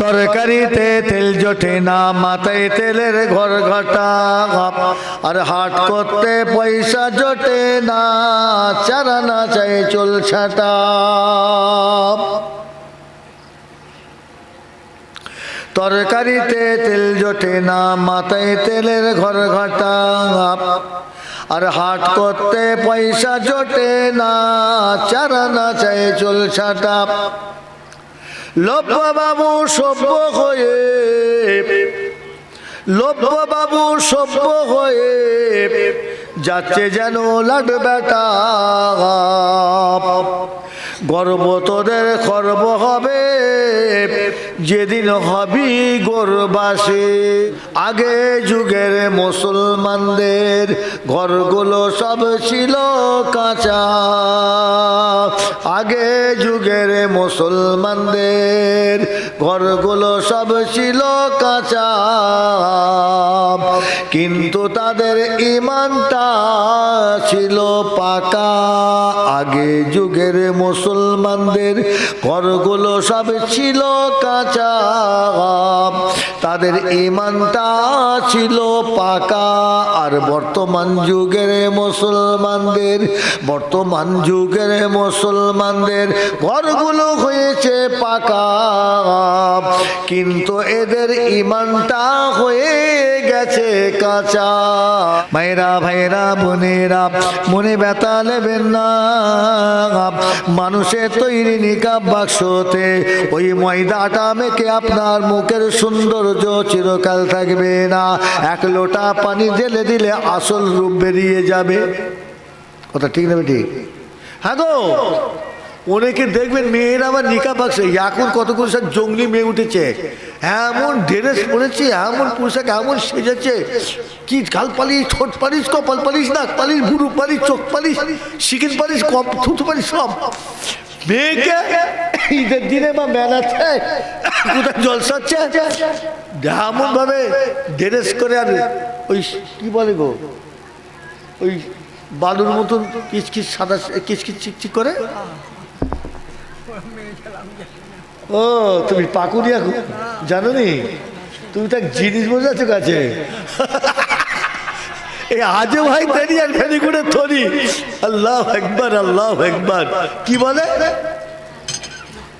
তরকারিতে তেল জোটে না, মাথায় তেলের ঘর ঘটা আর হাট করতে পয়সা জোটে না, চারা না চাই চুল ছাটা। তরকারিতে তেল জোটে না, মাথায় তেলের ঘর ঘটা আর হাট করতে পয়সা জোটে না, চারা না চাই চুল ছাটা। লভ্য বাবু সভ্য হয়ে লভ্য বাবু সভ্য হয়ে যাচ্ছে যেন লাড বেটা গর্ব তোদের, খর্ব হবে, যেদিন হবি গোরবাসে। আগে যুগের মুসলমানদের ঘরগুলো সব ছিল কাঁচা। আগে যুগের মুসলমানদের ঘরগুলো সব ছিল কাঁচা। কিন্তু তাদের ইমানটা ছিল পাকা। আগে যুগের মুসলমানদের ঘরগুলো সব ছিল কাঁচা। তাদের ইমানটা ছিল পাকা। আর বর্তমান যুগের মুসলমানদের, বর্তমান যুগের মুসলমানদের ঘরগুলো হয়েছে পাকা। কিন্তু এদের ইমানটা হয়ে গেছে কাঁচা। ভাইরা ভাইরা বোনেরা, মনে ব্যথা নেবেন না। মানুষের তৈরি নিকাব বাক্সতে ওই ময়দাটা মেখে আপনার মুখের সৌন্দর্য চিরকাল থাকবে না। এক লোটা পানি ঢেলে দিলে আসল রূপ বেরিয়ে যাবে। কথা ঠিক নেবে ঠিক হ্যাঁ গো। অনেকে দেখবেন মেয়েরা আবার নিকা বাক্সে এখন কত করে সব জঙ্গলি মেয়ে উঠেছে। এমন ড্রেস পরেছে এমন পোশাক, এমন সেজেছে। কি গাল পালিশ, ঠোঁট পালিশ, কপাল পালিশ, নাক পালিশ বুড়ো পালিশ, চোখ পালিশ শিকিন পালিশ কপ থুতু পালিশ, সব। মেয়েকে ঈদের দিনে বা মেলাতে কোথায় জলসাচ্ছে এমন ভাবে ড্রেস করে আর ওই কি বলে গো? ওই বালুর মতন কিচকিচ সাদা, কিচকিচ চিকচিক করে? ও তুমি পাকুড়িয়া জানো নি তুমি তো জিনিস বোঝাচ্ছ কাছে এই আজও ভাই দেরি আর ফেরি করে থরি। আল্লাহ একবার আল্লাহ একবার কি বলে?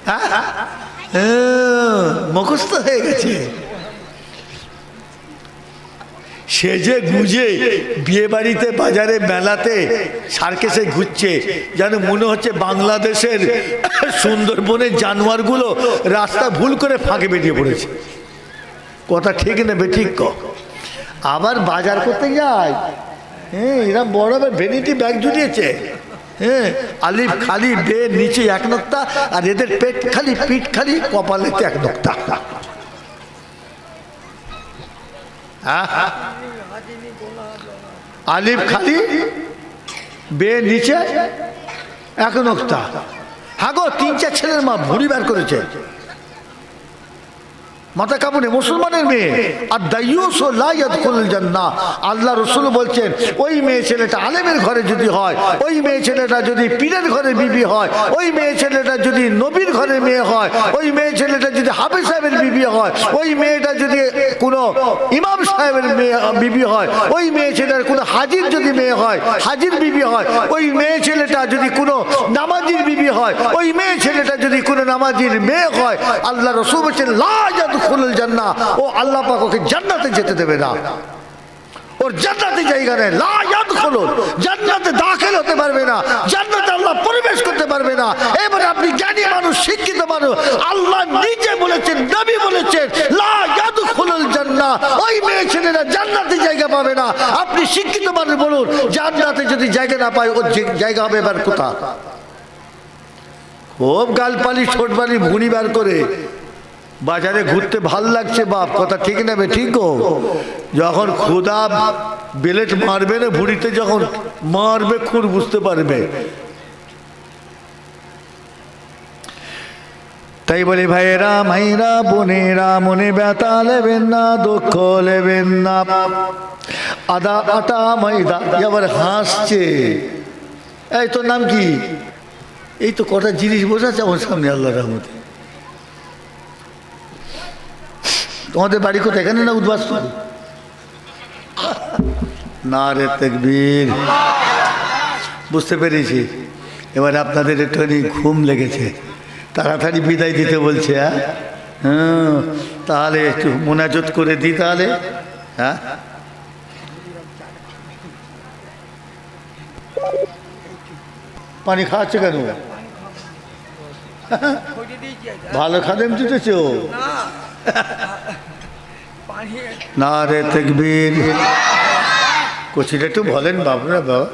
হ্যাঁ? হ্যাঁ, মুখস্থ হয়ে গেছে। সেজে গুজে বিয়ে বাড়িতে বাজারে, মেলাতে সার্কেসে ঘুরছে। যেন মনে হচ্ছে বাংলাদেশের সুন্দরবনের জানোয়ারগুলো রাস্তা ভুল করে ফাঁকে বেরিয়ে পড়েছে। কথা ঠিক নেবে ঠিক ক? আবার বাজার করতে যায়। হ্যাঁ এরা বড় ভেনিটি ব্যাগ জুড়িয়েছে। হ্যাঁ আলিফ খালি, বে, নিচে এক নোক্তা, আর এদের পেট খালি, পিঠ খালি, কপালেতে এক নোক্তা। আলিফ খালি বে নিচে এক নক্তা। হাগো তিন চার ছেলের মা ভুড়ি বার করেছে। মাথা কামড়ে মুসলমানের মেয়ে। আর খুলল জান্না আল্লাহ রসুল বলছেন, ওই মেয়ে ছেলেটা আলেমের ঘরে যদি হয়, ওই মেয়ে ছেলেটা যদি পীরের ঘরে বিবি হয়, ওই মেয়ে ছেলেটা যদি নবীর ঘরে মেয়ে হয়, ওই মেয়ে ছেলেটা যদি হাফিজ সাহেবের বিবি হয়, ওই মেয়েটা যদি কোনো ইমাম সাহেবের মেয়ে, বিবি হয়, ওই মেয়ে ছেলেটার কোনো হাজির যদি মেয়ে হয়, হাজির বিবি হয়, ওই মেয়ে ছেলেটা যদি কোনো নামাজির বিবি হয়, ওই মেয়ে ছেলেটা যদি কোনো নামাজির মেয়ে হয়, আল্লাহ রসুল বলছেন লাজাদ খুলল জান্না ও আল্লাহ পাক ওকে জান্নাতে যেতে দেবে না। ওর জান্নাতে জায়গা নেই। লায়াত খুলুন জান্নাতে দাখিল হতে পারবে না। জান্নাতে আল্লাহ পরিবেশ করতে পারবে না। এবারে আপনি জ্ঞানী মানুষ, শিক্ষিত মানুষ, আল্লাহ নিজে বলেছেন, নবী বলেছেন লায়াত খুলুল জান্না ওই মেয়ে ছেলেরা জান্নাতে জায়গা পাবে না। আপনি শিক্ষিত মানুষ বলুন, জান্নাতে যদি জায়গা না পায়, ওর জায়গা হবে এবার কোথা খুব গালপালি ছোটবালি ভুনি বার করে। বাজারে ঘুরতে ভালো লাগছে বাপ, কথা ঠিক নেবে, ঠিক গো। যখন খুদা বেলেট মারবে না ভুড়িতে, যখন মারবে খুর বুঝতে পারবে। তাই বলি, ভাইয়েরা, মাইরা, বোনেরা, মনে ব্যথা নেবেন না, দুঃখ নেবেন না। আদা, আটা, ময়দা আবার হাসছে। এই তোর নাম কি? এই তো কটা জিনিস বোঝাচ্ছে আমার সামনে আল্লাহ রহমতে। তোমাদের বাড়ি কোথায়? এখানে না উদ্বাস্তু না রে তেকবীর। বুঝতে পেরেছি। এবার আপনাদের একটুখানি ঘুম লেগেছে। তাড়াতাড়ি বিদায় দিতে বলছে হ্যাঁ? হ্যাঁ তাহলে একটু মোনাজত করে দিই তাহলে হ্যাঁ? পানি খাওয়াচ্ছে কেন? ভালো খাদেম জুটেছে? ও না রে তেকবীর কোচিটা একটু বলেন বাবুরা, বাবা।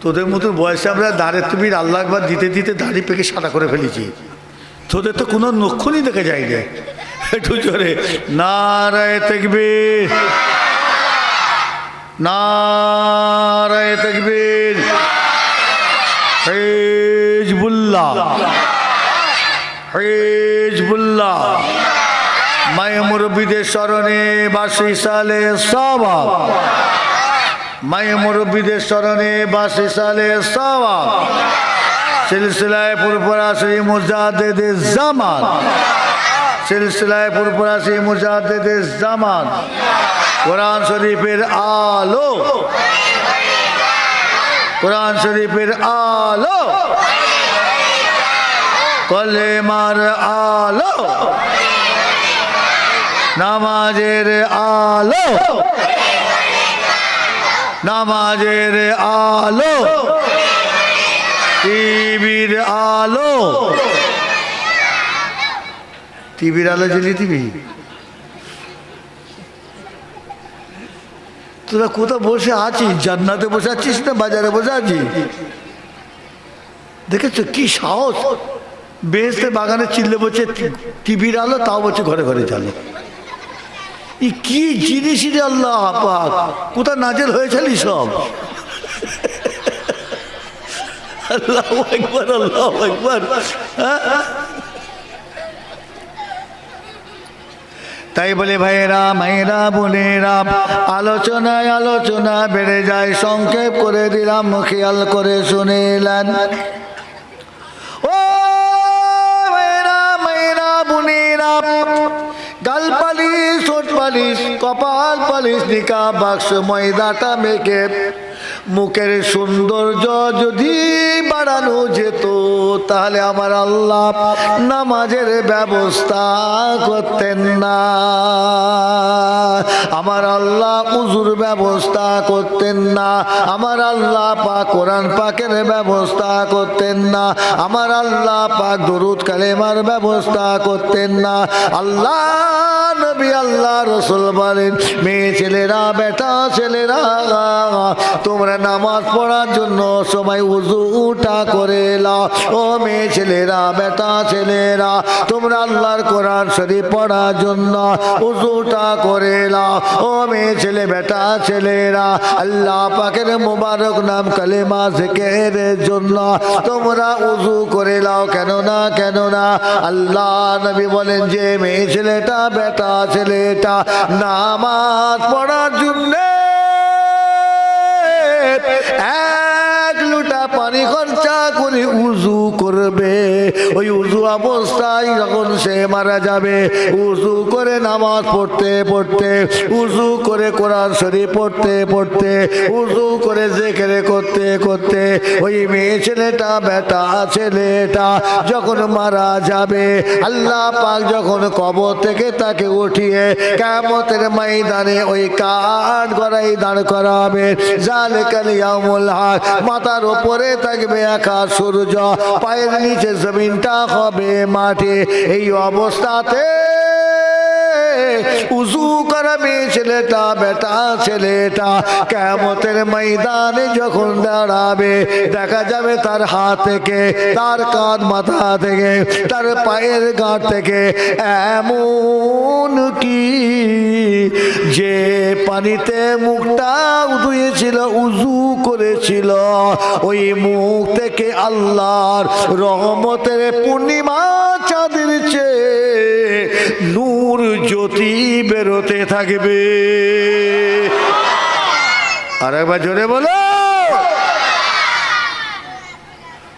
তোদের মতন বয়সে আমরা দাঁড়ের তুমি আল্লাহ একবার দিতে দিতে দাড়ি পেকে সাদা করে ফেলেছি। তোদের তো কোনো নক্ষণই দেখে যায়নি। একটু জোরে না রে তেকবীর। না রে তেকবীর। হেজবুল্লাহ। হেজবুল্লাহ। মায় মুরব্বীদের স্মরণে বাসি সালে সবাব মায় মুরব্বীদের স্মরণে বাসি সালে সবাব সিলসিলায় পুরপরাশি মুজাদ্দেদে জামান সিলসিলায় পুরপরাশি মুজাদ্দেদে জামান কোরআন শরীফের আলো। কোরআন শরীফের আলো। কলেমার আলো। নামাজের আলো। নামাজের আলো। টিভির আলো। টিভির আলো জ্বলি টিভি তোরা কোথাও বসে আছিস? জান্নাতে বসে আছিস না বাজারে বসে আছিস? দেখেছ কি সাহস? বেহেস্তে বাগানে চিল্লে বসে টিভির আলো, তাও বলছে ঘরে ঘরে চালো কি জিনিস রে আল্লাহ পাক? কোথা নাজেল হয়েছিলি সব? একবার তাই বলে ভাইয়েরা, মায়েরা, বোনেরা, আলোচনায় আলোচনা বেড়ে যায়, সংক্ষেপ করে দিলাম খেয়াল করে শুনিলেন ও মেয়েরা মেয়েরা গাল পালিশ কপাল পালিশ নিকা বাক্স ময়দাটা মেখে। মুখের সৌন্দর্য যদি বাড়ানো যেত, তাহলে আমার আল্লাহ নামাজের ব্যবস্থা করতেন না। আমার আল্লাহ উজুর ব্যবস্থা করতেন না। আমার আল্লাহ পাক কোরআন পাকের ব্যবস্থা করতেন না। আমার আল্লাহ পাক দরুদ কালেমার ব্যবস্থা করতেন না। আল্লাহ নবী, আল্লাহ রসুল বলেন, মেয়ে ছেলেরা, বেটা ছেলেরা তোমরা নামাজ পড়ার জন্য সময় উজুটা করে লাও ও মেয়ে ছেলেরা, বেটা ছেলেরা, তোমরা আল্লাহর কোরআন শরীফ পড়ার জন্য উজুটা করে লাও ও মেয়ে ছেলে, বেটা ছেলেরা, আল্লাহ পাকের মোবারক নাম কালেমা জিকিরের জন্য তোমরা উজু করে লাও কেন না কেন না আল্লাহ নবী বলেন যে, মেয়ে ছেলেটা, বেটা ছেলেটা নামাজ পড়ার জন্য এক পানি খরচা করে উজু করবে। ওই উজু অবস্থায় যখন সে মারা যাবে, উজু করে নামাজ পড়তে পড়তে, উজু করে কোরআন শরীফ পড়তে পড়তে, উজু করে জেকেরে করতে করতে, ওই মেয়ে ছেলেটা, বেটা ছেলেটা যখন মারা যাবে, আল্লাহ পাক যখন কবর থেকে তাকে উঠিয়ে কেমতের ময়দানে ওই কাঠ গড়াই দাঁড় করাবে। জাল কালিয়ামুল হক, মাথার ওপরে থাকবে আকাশ সূর্য পায়ের নিচে জমিনটা হবে মাটি। এই অবস্থাতে উজু করাবে ছেলেটা, বেটা ছেলেটা কেমতের ময়দানে যখন দাঁড়াবে, দেখা যাবে তার হাত থেকে, তার কাঁধ মাথা থেকে, তার পায়ের গাঁট থেকে এমন কি যে পানিতে মুখটা ধুয়েছিল উজু করেছিল। ওই মুখ থেকে আল্লাহর রহমতের পূর্ণিমা চাঁদের চেয়ে নূর জ্যোতি বেরোতে থাকবে। আর একবার জোরে বলো।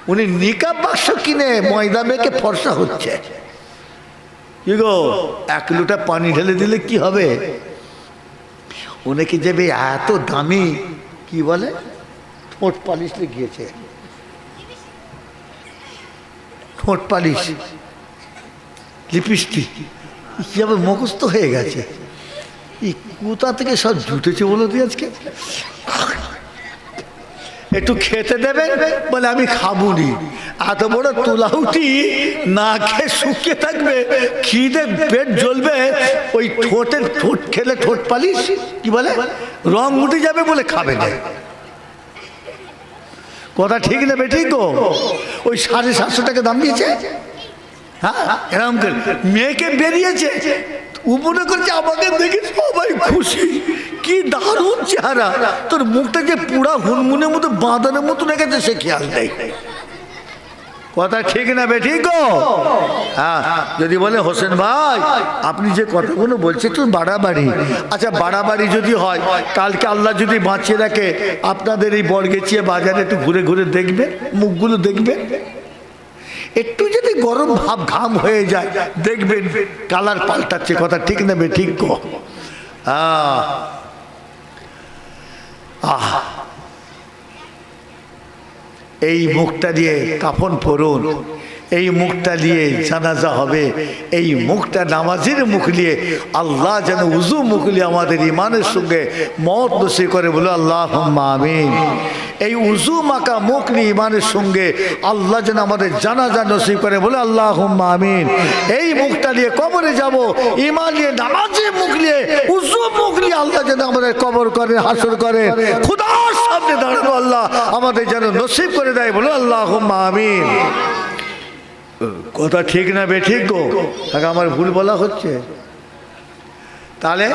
উনি নিকাব বাক্স কিনে ময়দা মেখে ফর্সা হচ্ছে। কি গো, এক লোটা পানি ঢেলে দিলে কি হবে? অনেকে যাবে এত দামি, কি বলে? ঠোঁট পালিশ গিয়েছে। ঠোঁট পালিশ। লিপস্টিক। আবার মুখস্থ হয়ে গেছে। এই কোথা থেকে সব জুটেছে বলো তুই আজকে? একটু খেতে দেবেন? বলে, আমি খাব নি এত বড় তুলাউটি না খেয়ে শুকিয়ে থাকবে। খিদে পেট জ্বলবে। ওই ঠোঁটের ঠোঁট খেলে ঠোঁট পালিস কি বলে? রং উঠে যাবে বলে খাবে না। কথা ঠিক নেবে ঠিক গো? ওই সাড়ে সাতশো টাকা দাম দিয়েছে? হ্যাঁ এরকম করে। মেয়েকে বেরিয়েছে। মনে করছে আমাকে দেখে সবাই খুশি। কি দারুণ চেহারা। তোর মুখটা যে পুরা হুনমুনের মতো বাঁধানোর মতো রেখেছে সে খেয়াল নেই। কথা ঠিক না বে, ঠিক হ্যাঁ যদি বলে, হোসেন ভাই, আপনি যে কথাগুলো বলছেন, একটু বাড়াবাড়ি। আচ্ছা বাড়াবাড়ি যদি হয়, কালকে আল্লাহ যদি বাঁচিয়ে রাখে, আপনাদের এই বরগেচিয়ে বাজারে একটু ঘুরে ঘুরে দেখবে মুখগুলো দেখবে একটু যদি গরম ভাব ঘাম হয়ে যায়, দেখবেন কালার পাল্টাচ্ছে, কথা ঠিক নেবে ঠিক গো। আহ। এই মুখটা দিয়ে কাফন পরুন, এই মুখটা দিয়ে জানাজা হবে, এই মুখটা নামাজের মুখ নিয়ে আল্লাহ যেন উজু মুখ আমাদের ইমানের সঙ্গে মত নসি করে বলে আল্লাহ আমিন। এই উজু মাকা মুখ নিয়ে ইমানের সঙ্গে আল্লাহ যেন আমাদের জানাজা নসিব করে বলে আল্লাহ আমিন। এই মুখটা নিয়ে কবরে যাব ইমান নিয়ে নামাজের মুখ নিয়ে উজু মুখ নিয়ে আল্লাহ যেন আমাদের কবর করে, হাসর করে। খুদার সামনে দাঁড়ানো আল্লাহ আমাদের যেন নসিব করে দেয় বলে আল্লাহ আমিন। কথা ঠিক না বে ঠিক গো? তাকে আমার ভুল বলা হচ্ছে। তাহলে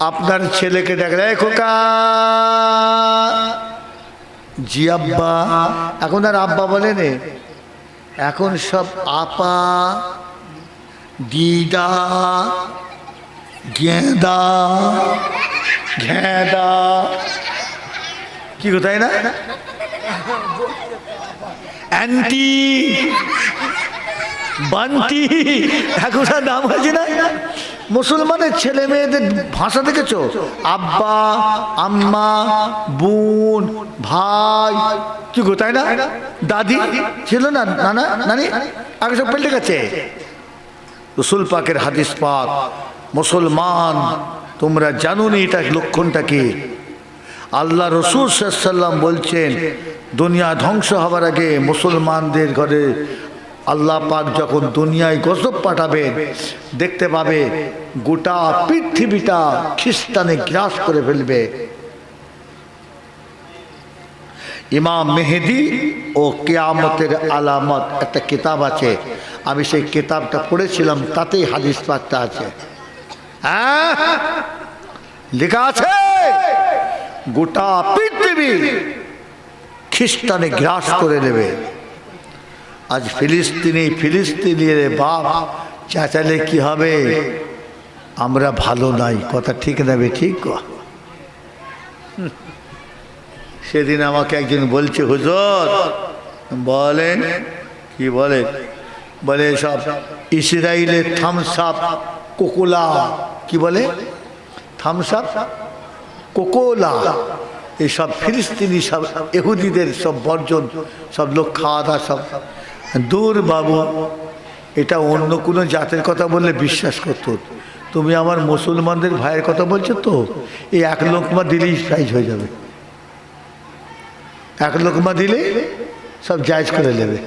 আপনার ছেলেকে "এই খোকা! জি আব্বা। এখন আর আব্বা বলে নে। এখন সব আপা, দিদা গেঁদা ঘেঁদা। কি কোথায় না? অ্যান্টি। বান্টি, এখন নাম হয়েছে না? মুসলমানের ছেলে মেয়েদের ভাষা দেখেছ? আব্বা, আম্মা, বোন, ভাই। কি গো, তাই না? দাদি? ছিল না, নানা, নানি? আগে সব পেল্টে গেছে। রসুল পাকের হাদিস পাক, মুসলমান, তোমরা জানো নি এটা লক্ষণটা কি? আল্লাহ রসুল সাল্লাম বলছেন, দুনিয়া ধ্বংস হবার আগে মুসলমানদের ঘরে আল্লাহ পাক যখন দুনিয়ায় গজব পাঠাবেন দেখতে পাবে গোটা পৃথিবীটা খ্রিস্টানে গ্রাস করে ফেলবে। ইমাম মেহেদি ও কেয়ামতের আলামত একটা কিতাব আছে। আমি সেই কিতাবটা পড়েছিলাম, তাতেই হাদিস পাকটা আছে। হ্যাঁ? লেখা আছে? গোটা পৃথিবী খ্রিস্টানে গ্রাস করে নেবে। আজ ফিলিস্তিনি ফিলিস্তিনের বাপ চেঁচালে কি হবে? আমরা ভালো নাই। কথা ঠিক নেবে ঠিক। সেদিন আমাকে একজন বলছে, হুজুর, বলেন। কি বলে? বলে, সব ইসরায়েলের থামসাপ কোকোলা। কি বলে? থামসাপ কোকোলা। এইসব ফিলিস্তিনি সব, এহুদিদের সব বর্জন, সব লোক খাওয়া দাওয়া সব দূর বাবু, এটা অন্য কোনো জাতের কথা বললে বিশ্বাস করতো। তুমি আমার মুসলমানদের ভাইয়ের কথা বলছো তো, এই এক লোকমা দিলেই সাইজ হয়ে যাবে। এক লোকমা দিলে সব জায়জ করে নেবে।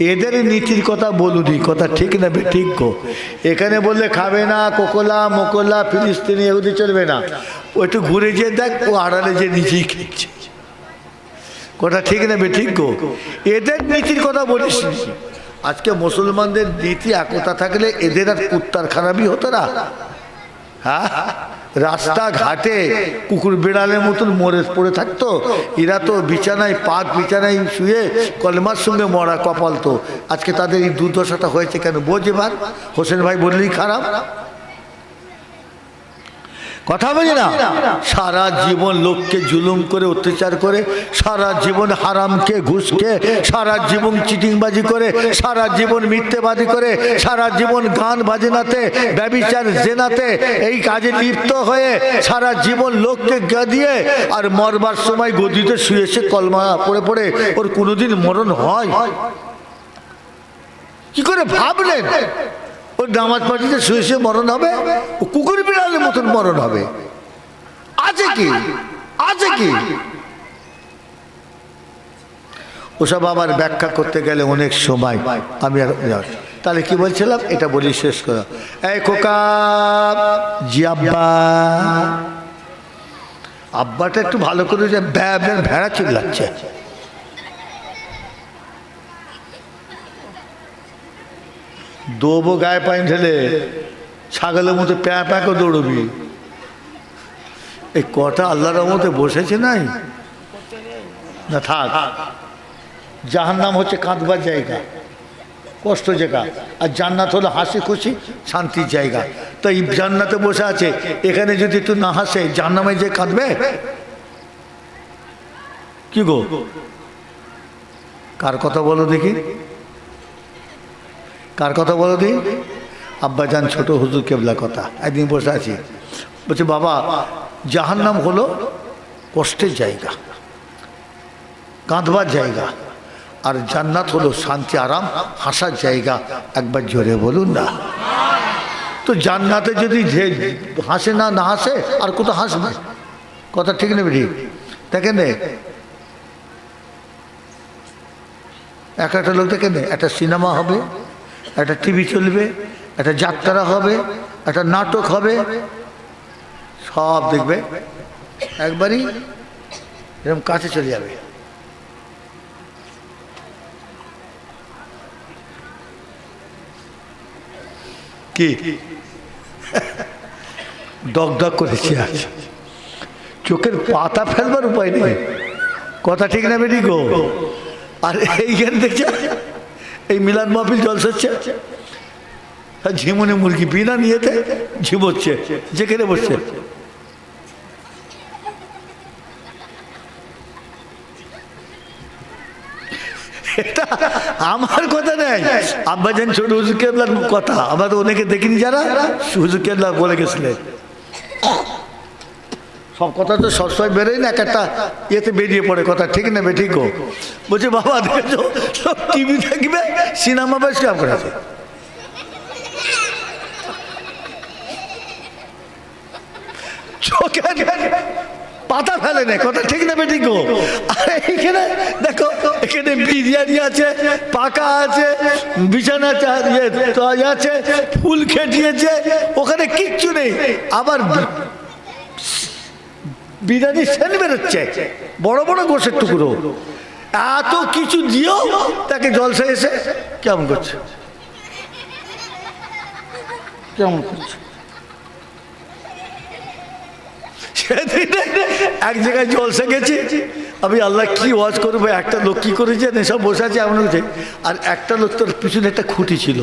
এদের নীতির কথা বলুনি কথা ঠিক না বে ঠিক গো। এখানে বললে খাবে না, কোকোলা, মোকোলা, ফিলিস্তিনি, এগুলি চলবে না। ও একটু ঘুরে যেয়ে দেখ, ও আড়ালে যে নিজেই খেয়েছে। কথা ঠিক না ঠিক গো। এদের নীতির কথা বলিস আজকে মুসলমানদের নীতি একতা থাকলে এদের আর কুত্তার খারাপই হতো না। হ্যাঁ রাস্তাঘাটে কুকুর বেড়ালের মতন মরে পড়ে থাকতো। এরা তো বিছানায় পাক বিছানায় শুয়ে কলমার সঙ্গে মরা কপাল তো। আজকে তাদের এই দুর্দশাটা হয়েছে কেন? বোঝ এবার। হোসেন ভাই বললেই খারাপ। কথা বলি না? সারা জীবন লোককে জুলুম করে, অত্যাচার করে, সারা জীবন হারামকে, ঘুষকে, সারা জীবন চিটিংবাজি করে, সারা জীবন মিথ্যেবাদী করে, সারা জীবন গান বাজনাতে, ব্যবিচার জেনাতে এই কাজে লিপ্ত হয়ে সারা জীবন লোককে গাদিয়ে আর মরবার সময় গদিতে শুয়ে সে কলমা পড়ে পড়ে ওর কোনোদিন মরণ হয়। কি করে ভাবলেন? ওর নামাজ পাঠিয়ে শুয়ে শুয়ে মরণ হবে? ও কুকুর বিড়ালের মতন মরণ হবে। আছে কি? আছে কি? ওসব আবার ব্যাখ্যা করতে গেলে অনেক সময় আমি আর তাহলে কি বলছিলাম? এটা বলি শেষ করা। এই খোকা, জি আব্বা। আব্বাটা একটু ভালো করে যে ব্যা ভেড়া চিল্লাচ্ছে। দোবো গায়ে পানি ঢেলে ছাগলের মতো প্যা প্যা করে দৌড়বি। এই কটা আল্লাহর মধ্যে বসেছে নাই? না, থাক। যাহার নাম হচ্ছে কাঁদবার জায়গা কষ্ট জায়গা, আর জান্নাত হলো হাসি খুশি, শান্তির জায়গা। তো এই জান্নাতে বসে আছে, এখানে যদি একটু না হাসে জান্নামে যে কাঁদবে? কি গো? কার কথা বলো দেখি? কার কথা বলো দিন আব্বাজান ছোট হুজুর কেবলা কথা। একদিন বসে আছি। বলছে বাবা জাহার নাম হলো কষ্টের জায়গা কাঁদবার জায়গা আর জান্নাত হলো শান্তি আরাম হাসার জায়গা। একবার জোরে বলুন না। তো জান্নাতে যদি হাসে না না হাসে আর কোথাও হাসবে? কথা ঠিক নেবে ঠিক? নে এক একটা লোক দেখেন নে, একটা সিনেমা হবে একটা টিভি চলবে, একটা যাত্রা হবে, একটা নাটক হবে, সব দেখবে। একবারই এরকম কাছে চলে যাবে। কি? ডক করেছি আজ। চোখের পাতা ফেলবার উপায় নেই। কথা ঠিক না বেটি গো। আর এইখানে দেখছে এই মিলাদ মাহফিল জলসাচ্ছে আর ঝিমুনি মুরগি বিনা নিয়েতে ঝিমোচ্ছে, যেখানে বসছে। আমার কথা নেই আব্বা আব্বাজান ছোট হুজুর কথা। আমরা তো অনেকে দেখিনি যারা। হুজুর কেবলা বলে গেছিলেন। সব কথা তো সবসময় বেরোয় না এক একটা ইয়েতে বেরিয়ে পড়ে কথা ঠিক না ঠিক গো। বলছে বাবা দেখেছ সব টিভি থাকবে সিনেমা বেশ কাম করেছে। পাতা ফেলে না কথা ঠিক না বেঠিক গো। আর এখানে দেখো এখানে বিরিয়ানি আছে পাকা আছে বিছানা ইয়ে, আছে ফুল খেটিয়েছে ওখানে কিচ্ছু নেই। আবার বিরিয়ানি সেন বেরোচ্ছে। বড় বড় গোষের টুকরো। এত কিছু দিয়েও তাকে জলসা এসে কেমন করছে? কেমন করছে? এক জায়গায় জলসা গেছি। আমি আল্লাহ কি ওয়াজ করব, একটা লোক কি করেছে এসব বসে আছে এমন হচ্ছে আর একটা লোক তোর পিছনে একটা খুঁটি ছিল।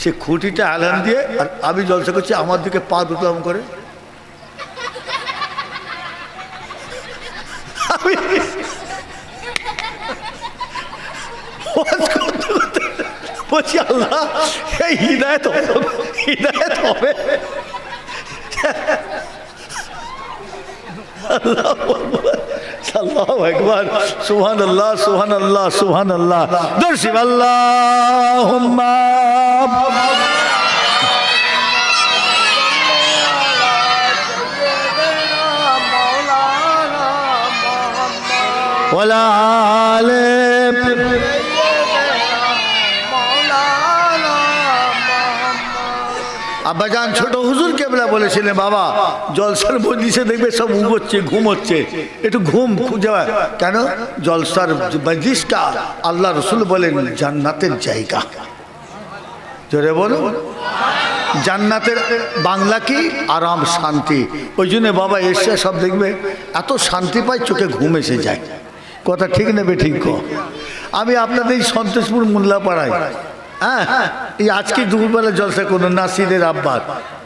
সে খুঁটিটা আলান দিয়ে, আর আমি জলসা করছি, আমার দিকে পা দুটো করে। ওয়াজ করতে করতে বলছি আল্লাহ এই হৃদায়ত হবে হৃদায়ত হবে আল্লাহ একবার সুহান আল্লাহ সুহান আল্লাহ সুহান আল্লাহ দর্শিব আল্লাহ ওলা আলেম আব্বাজান ছোট হুজুর কেবলা বলেছিলেন, বাবা, জলসার মজলিসে দেখবে সব উগোচ্ছে ঘুমোচ্ছে একটু ঘুম খুঁজে কেন? জলসার মজলিসটা আল্লাহ রসুল বলেন, জান্নাতের জায়গা। জোরে বলো জান্নাতের বাংলা কি? আরাম, শান্তি। ওই জন্য বাবা এসে সব দেখবে, এত শান্তি পায় চোখে ঘুম এসে যায়। কথা ঠিক নেবে ঠিক। আমি আপনাদের সন্তোষপুর মোল্লা পাড়ায় হ্যাঁ এই আজকে দুপুরবেলা জলসা করুন নাসিরের আব্বার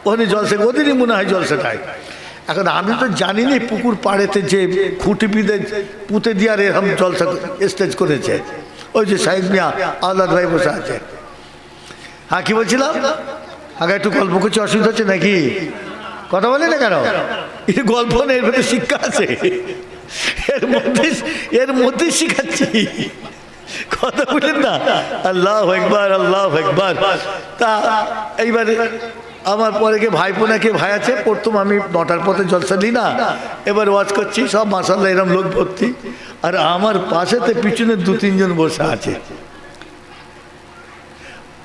ওখানে জলসা ওদেরই মনে হয় জলসাটায় এখন আমি তো জানি না পুকুর পাড়েতে যে খুঁটি পিঁধে পুঁতে দিয়ে আর এরকম জলসা স্টেজ করেছে। ওই যে সাইদ মিয়া আল্লাহ ভাই বসে আছে। হ্যাঁ কি বলছিলাম? আগে একটু গল্প করছি, অসুবিধা হচ্ছে নাকি? কথা বলে না কেন? এই গল্প নেই এর মধ্যে শিক্ষা আছে। এর মধ্যে এর মধ্যে শিখাচ্ছি। কথা বলেন না। আল্লাহ একবার আল্লাহ একবার তা এইবারে আমার পরে কে ভাইপো নাকি ভাই আছে, প্রথম আমি নটার পথে জলসা দিই না। এবার ওয়াজ করছি, সব মাসাল্লাহ এরম লোক ভর্তি। আর আমার পাশেতে পিছনে দু, তিনজন বসে আছে।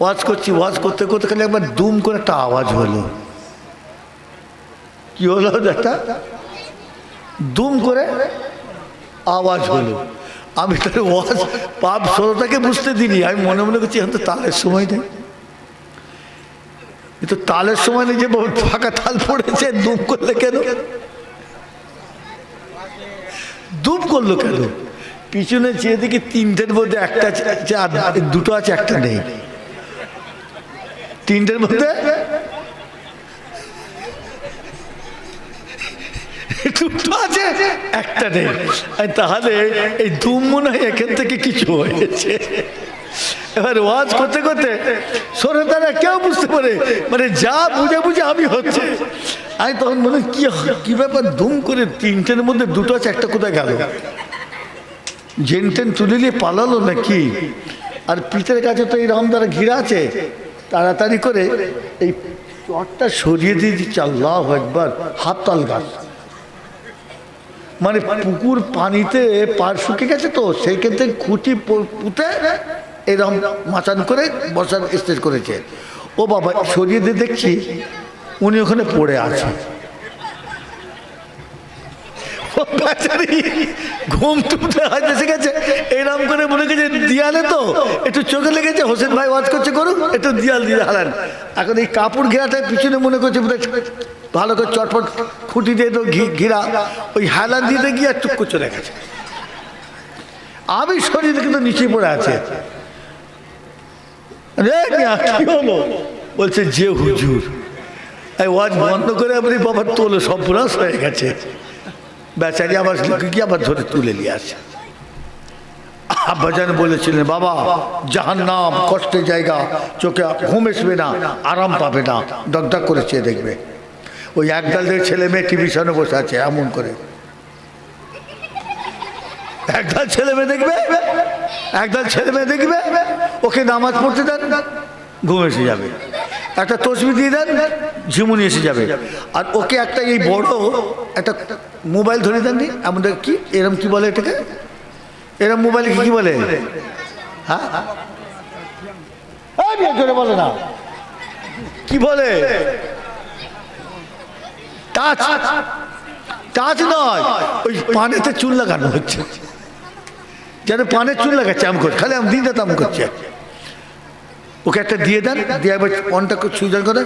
ওয়াজ করছি, ওয়াজ করতে করতে খালি একবার দুম করে একটা আওয়াজ হলো। কি হলো একটা দুম করে আওয়াজ হলো। আমি তার ওয়াজ, পাপ শ্রোতাকে বুঝতে দিনি আমি মনে মনে করছি, এখন তো তালের সময় নেই। তো তালের সময় নেই যে ফাঁকা তাল পড়েছে দুম করলে কেন? দুম করল কেন? পিছনে চেয়ে দেখি তিনটের মধ্যে একটা দুটো আছে, একটা নেই। তিনটের মধ্যে দুটো আছে একটা নেই তাহলে এই দুম মনে হয় এখান থেকে কিছু হয়েছে। এবার ওয়াজ করতে করতে শ্রোতারা কেউ বুঝতে পারে? মানে যা বুঝে বুঝে আমি হচ্ছে। আমি তখন মনে কি কি ব্যাপার দুম করে তিনটের মধ্যে দুটো আছে, একটা কোথায় গেল? জেন টেন তুলে নিয়ে পালালো নাকি? আর পিঠের কাছে তো এইরকম দ্বারা ঘিরা আছে। তাড়াতাড়ি করে এই চটটা সরিয়ে দিয়ে দিচ্ছে আল্লাহ একবার হাত তাল গাছ। মানে পুকুর পানিতে পার শুকে গেছে তো, সেইখান থেকে খুঁটি পুঁতে এরকম মাচান করে বসার স্টেজ করেছে। ও বাবা, সরিয়ে দিয়ে দেখছি উনি ওখানে পড়ে আছে। ও বেচারি, ঘুম টুমতে হয়তো এসে গেছে। এরকম করে মনে করছে দিয়ালে তো, একটু চোখে লেগেছে, হোসেন ভাই ওয়াজ করছে করুক একটু দিয়াল দিয়ে হালান। এখন এই কাপড় ঘেরাটায় পিছনে মনে করছে ভালো করে চটপট খুঁটি দিয়ে তো ঘিরা, ওই হালান দিতে গিয়ে আর করে চলে গেছে। আমি শরীর কিন্তু নিচে পড়ে আছে। বলছে, যে হুজুর। ওয়াজ বন্ধ করে আপনি বাবার তোলো পুরাস হয়ে গেছে। বেচারি আবার কি আবার ধরে তুলে নিয়ে আসে। আব্বাজান বলেছিলেন, বাবা জাহান নাম কষ্টের জায়গা, চোখে ঘুম আসবে না, আরাম পাবে না। দগদগ করে চেয়ে দেখবে। ওই একদলের ছেলে মেয়ে টিভি সামনে বসে আছে, এমন করে। একদল ছেলে মেয়ে দেখবে? একদল ছেলে মেয়ে দেখবে? ওকে নামাজ পড়তে দেন, ঘুম এসে যাবে। একটা তসবি দিয়ে দেন, ঝিমুনি এসে যাবে। আর ওকে একটা এই বড়, একটা মোবাইল ধরে দেন আমাদের কি, এরম কি বলে এটাকে? এরম মোবাইল কি বলে? হ্যাঁ? বলে না। কি বলে? টাচ টাচ নয়, ওই পানেতে চুল লাগানো হচ্ছে। যেন পানের চুল লাগাচ্ছে, আম করছে, খালি আম, দিন আম করছে। ওকে একটা দিয়ে দেন, দিয়ে একবার অনটা সুইজার করে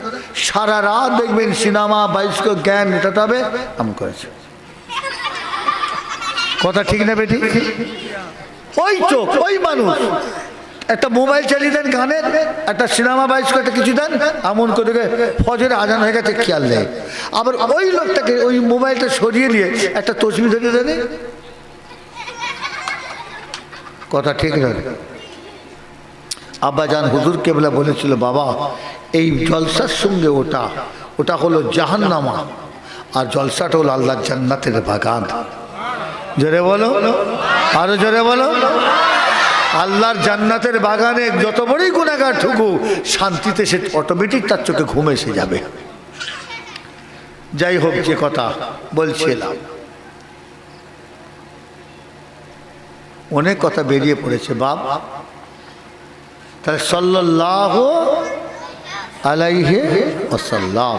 সারা রাত দেখবেন সিনেমা, বাইস্ক, জ্ঞান মেটাতে হবে আম করেছে। কথা ঠিক না বেটি? ওই চোখ, ওই মানুষ। একটা মোবাইল চালিয়ে দেন গানের, একটা সিনেমা বাইশ একটা কিছু দেন এমন করে ফজরে আজান হয়ে গেছে, খেয়াল নেই। আবার ওই লোকটাকে ওই মোবাইলটা সরিয়ে নিয়ে একটা তসবি ধরে দেন। কথা ঠিক নয় আব্বাজান হুজুর কেবলা বলেছিল, বাবা, এই জলসার সঙ্গে ওটা ওটা হলো জাহান্নামা, আর জলসাটা হলো আল্লাহ জান্নাতের বাগান। জোরে বলো। আরও জোরে বলো। আল্লাহর জান্নাতের বাগানে যত বড়ই গুণাগার ঠুকু, শান্তিতে সে অটোমেটিক তার চোখে ঘুম এসে যাবে। যাই হোক, যে কথা বলছিলাম। অনেক কথা বেরিয়ে পড়েছে, বাপ। তাহলে সাল্লাহ আলাইহে ওসাল্লাম